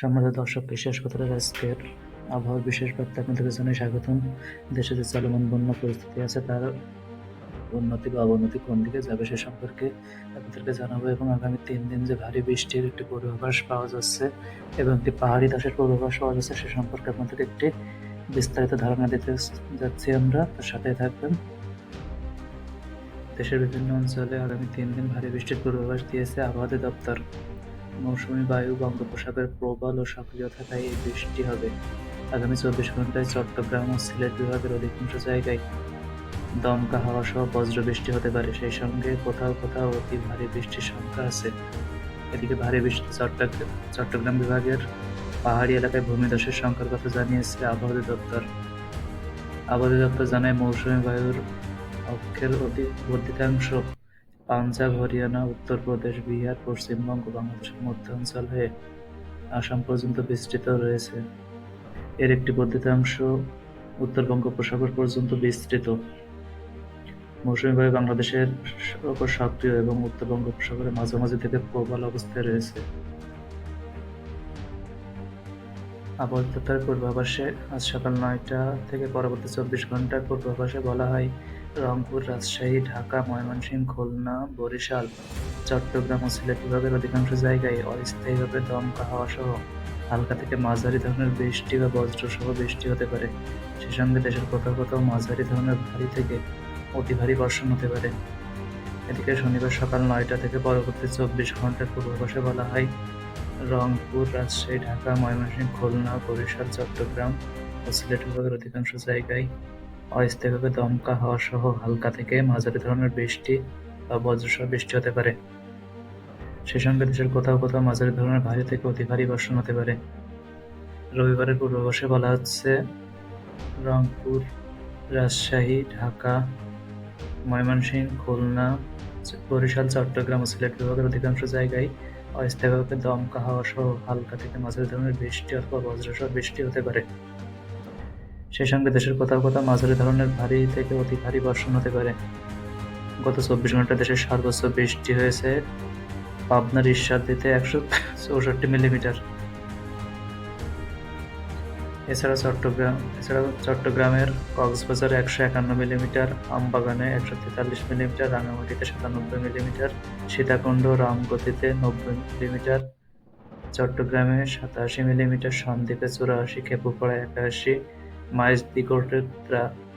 সম্মানিত দর্শক বিশেষ কথার আজকের আবহাওয়ার বিশেষ বার্তা আপনাদেরকে জানাই স্বাগতম। দেশে যে চলমান বন্যা পরিস্থিতি আছে, তার উন্নতি বা অবনতি কোন দিকে যাবে সে সম্পর্কে আপনাদেরকে জানাব। এবং আগামী তিন দিন যে ভারী বৃষ্টির একটি পূর্বাভাস পাওয়া যাচ্ছে এবং একটি পাহাড়ি দাসের পূর্বাভাস পাওয়া যাচ্ছে, সে সম্পর্কে আপনাদেরকে একটি বিস্তারিত ধারণা দিতে যাচ্ছি আমরা। তার সাথে থাকবেন। দেশের বিভিন্ন অঞ্চলে আগামী তিন দিন ভারী বৃষ্টির পূর্বাভাস দিয়েছে আবহাওয়া দপ্তর। মৌসুমী বায়ু, বঙ্গোপসাগর প্রবল ও সক্রিয় থাকায় এই বৃষ্টি হবে। আগামী চব্বিশ ঘন্টায় চট্টগ্রাম ও সিলেট বিভাগের অধিকাংশ জায়গায় দমকা হাওয়া সহ বজ্র বৃষ্টি হতে পারে। সেই সঙ্গে কোথাও কোথাও অতি ভারী বৃষ্টির সংখ্যা আছে। এদিকে ভারী বৃষ্টি চট্টগ্রাম চট্টগ্রাম বিভাগের পাহাড়ি এলাকায় ভূমিধসের সংখ্যার কথা জানিয়েছে আবহাওয়া দপ্তর আবহাওয়া দপ্তর জানায় মৌসুমী বায়ুর অক্ষের বর্ধিতাংশ পাঞ্জাব, হরিয়ানা উত্তরপ্রদেশ বিহার পশ্চিমবঙ্গ বাংলাদেশের মধ্যাঞ্চল হয়ে আসাম পর্যন্ত বিস্তৃত রয়েছে। এর একটি বর্ধিতাংশ উত্তর বঙ্গোপসাগর পর্যন্ত বিস্তৃত। মৌসুমী বায়ু বাংলাদেশের ওপর সক্রিয় এবং উত্তর বঙ্গোপসাগরের মাঝামাঝি থেকে প্রবল অবস্থায় রয়েছে। আবহাওয়া পূর্বাভাসে আজ সকাল নয়টা থেকে পরবর্তী চব্বিশ ঘণ্টার পূর্বাভাসে বলা হয় রংপুর, রাজশাহী, ঢাকা, ময়মনসিংহ, খুলনা, বরিশাল, চট্টগ্রাম ও সিলেট বিভাগের অধিকাংশ জায়গায় অস্থায়ীভাবে দমকা হাওয়া সহ হালকা থেকে মাঝারি ধরনের বৃষ্টি বা বজ্র সহ বৃষ্টি হতে পারে। সে সঙ্গে দেশের কোথাও কোথাও মাঝারি ধরনের ভারী থেকে অতি ভারী বর্ষণ হতে পারে। এদিকে শনিবার সকাল নয়টা থেকে পরবর্তী চব্বিশ ঘণ্টার পূর্বাভাসে বলা হয়, রংপুর, রাজশাহী, ঢাকা, ময়মনসিংহ, খুলনা, বরিশাল, চট্টগ্রাম ও সিলেট বিভাগের অধিকাংশ জায়গায় অস্থায়ীভাবে দমকা হাওয়া সহ হালকা থেকে মাঝারি ধরনের বৃষ্টি বা বজ্রসহ বৃষ্টি হতে পারে। সে সঙ্গে দেশের কোথাও কোথাও মাঝারি ধরনের ভারী থেকে অতি ভারী বর্ষণ হতে পারে। রবিবারের পূর্বাভাসে বলা হচ্ছে, রংপুর, রাজশাহী, ঢাকা, ময়মনসিংহ, খুলনা, বরিশাল, চট্টগ্রাম ও সিলেট বিভাগের অধিকাংশ জায়গায় অস্থায়ীভাবে দমকা হাওয়া সহ হালকা থেকে মাঝারি ধরনের বৃষ্টি অথবা বজ্রসহ বৃষ্টি হতে পারে। সেই সঙ্গে দেশের কোথাও কোথাও মাঝারি ধরনের ভারী থেকে অতি ভারী বর্ষণ হতে পারে। গত চব্বিশ ঘণ্টা দেশের সর্বোচ্চ বৃষ্টি হয়েছে পাবনার ঈশ্বরদীতে একশো চৌষট্টি মিলিমিটার। এছাড়া চট্টগ্রাম এছাড়া চট্টগ্রামের কক্সবাজারে একশো একান্ন মিলিমিটার, আমবাগানে একশো তেতাল্লিশ মিলিমিটার রাঙামাটিতে সাতানব্বই মিলিমিটার, সীতাকুণ্ড, রামগতিতে নব্বই মিলিমিটার, চট্টগ্রামে সাতাশি মিলিমিটার, সন্দ্বীপে চুরাশি খেপুপাড়া একাশি মাইজ দিগোটে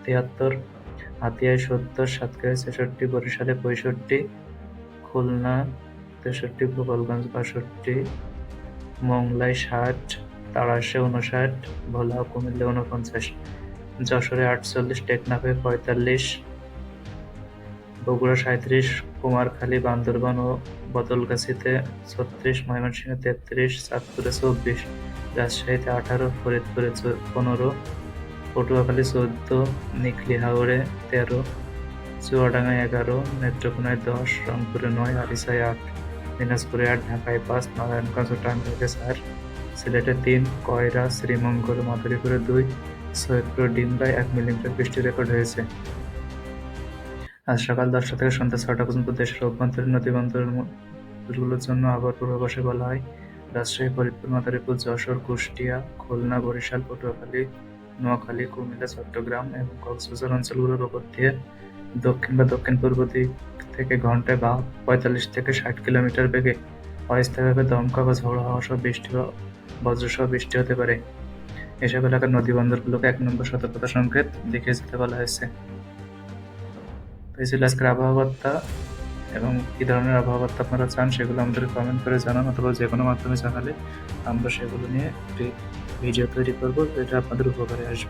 তিয়াত্তর হাতিয়ায় সত্তর, সাতক্ষীরায় ছেষট্টি, বরিশালে পঁয়ষট্টি, খুলনা তেষট্টি, গোপালগঞ্জ বাষট্টি, মোংলায় ষাট, তাড়াশে উনষাট ভোলা কুমিল্লা উনপঞ্চাশ যশোরে আটচল্লিশ, টেকনাফে পঁয়তাল্লিশ, বগুড়া সাঁত্রিশ কুমারখালী, বান্দরবান ও বদলগাছিতে ছত্রিশ, ময়মনসিংহে তেত্রিশ, চাঁদপুরে চব্বিশ, রাজশাহীতে আঠারো, ফরিদপুরে পনেরো পটুয়াখালী চোদ্দ, নিকলি হাওড়ে তেরো চুয়াডাঙ্গায় এগারো, নেত্রকোনায় দশ, রংপুরে নয় আরিসায় আট, দিনাজপুরে আট, ঢাকায় পাঁচ, নারায়ণগঞ্জ ও টাঙ্গাইলে চার, সিলেটে তিন, কয়রা, শ্রীমঙ্গল, মাদারীপুরে দুই, সৈয়দপুর, ডিমরায় এক মিলিমিটার বৃষ্টি রেকর্ড হয়েছে। আজ সকাল দশটা থেকে সন্ধ্যা ছটা পর্যন্ত দেশের অভ্যন্তরীণ নদী নদীবন্দরগুলোর জন্য আবার পূর্বাভাসে বলা হয়, রাজশাহী, ফরিদপুর, মাদারীপুর, যশোর, কুষ্টিয়া, খুলনা, বরিশাল, পটুয়াখালী নোয়াখালী, কুমিল্লা, চট্টগ্রাম এবং কক্সবাজার অঞ্চলগুলোর ওপর দিয়ে দক্ষিণ বা দক্ষিণ পূর্ব দিক থেকে ঘন্টায় বা পঁয়তাল্লিশ থেকে ষাট কিলোমিটার বেগে অস্থায়ীভাবে দমকা বা ঝোড়ো হাওয়া সহ বৃষ্টি বা বজ্রসহ বৃষ্টি হতে পারে। এসব এলাকার নদী বন্দরগুলোকে এক নম্বর সতর্কতা সংকেত দেখিয়ে যেতে বলা হয়েছে। তো ছিল আজকের আবহাওয়া বার্তা এবং কী ধরনের আবহাওয়া বার্তা আপনারা চান সেগুলো আমাদের কমেন্ট করে জানান অথবা যে কোনো মাধ্যমে জানালে আমরা সেগুলো নিয়ে একটি ವಿಡಿಯೋ ಕ್ಲಿಕ್ ಬರ್ಬೋದು ಇದ್ರ ಬಂದರೂ ಹೋಗೋರೆ ಅಷ್ಟು